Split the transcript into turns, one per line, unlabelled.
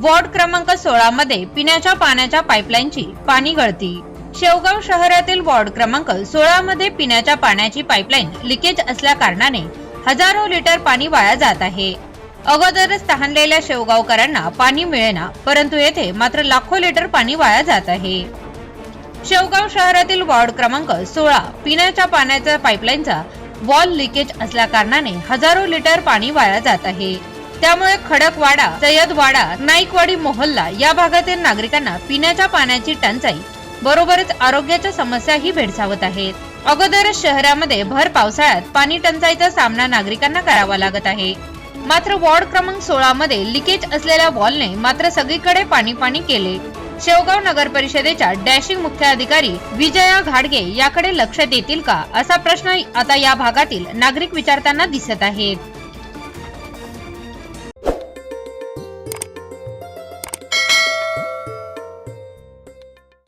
Ward क्रमांक सोळा मध्ये पिण्याच्या पाण्याच्या पाईपलाईनची पाणी गळती. शेवगाव शहरातील वॉर्ड क्रमांक सोळा मध्ये पिण्याच्या पाण्याची पाईपलाईन लिकेज असल्या कारणाने हजारो लिटर पाणी वाया जात आहे. अगोदरच तहानलेल्या शेवगावकरांना पाणी मिळेना परंतु येथे मात्र लाखो लिटर पाणी वाया जात आहे. शेवगाव शहरातील वॉर्ड क्रमांक सोळा पिण्याच्या पाण्याच्या पाईपलाईनचा वॉल लिकेज असल्या कारणाने हजारो लिटर पाणी वाया जात आहे. त्यामुळे खडकवाडा सय्यदवाडा नाईकवाडी मोहल्ला या भागातील नागरिकांना पिण्याच्या पाण्याची टंचाई बरोबरच आरोग्याच्या समस्याही भेडसावत आहेत. अगोदरच शहरामध्ये भर पावसाळ्यात पाणी टंचाईचा सामना नागरिकांना करावा लागत आहे. मात्र वॉर्ड क्रमांक सोळा मध्ये लिकेज असलेल्या वॉलने मात्र सगळीकडे पाणी पाणी केले. शेवगाव नगर परिषदेच्या डॅशिंग मुख्य अधिकारी विजया घाडगे याकडे लक्ष देतील का असा प्रश्न आता या भागातील नागरिक विचारताना दिसत आहेत.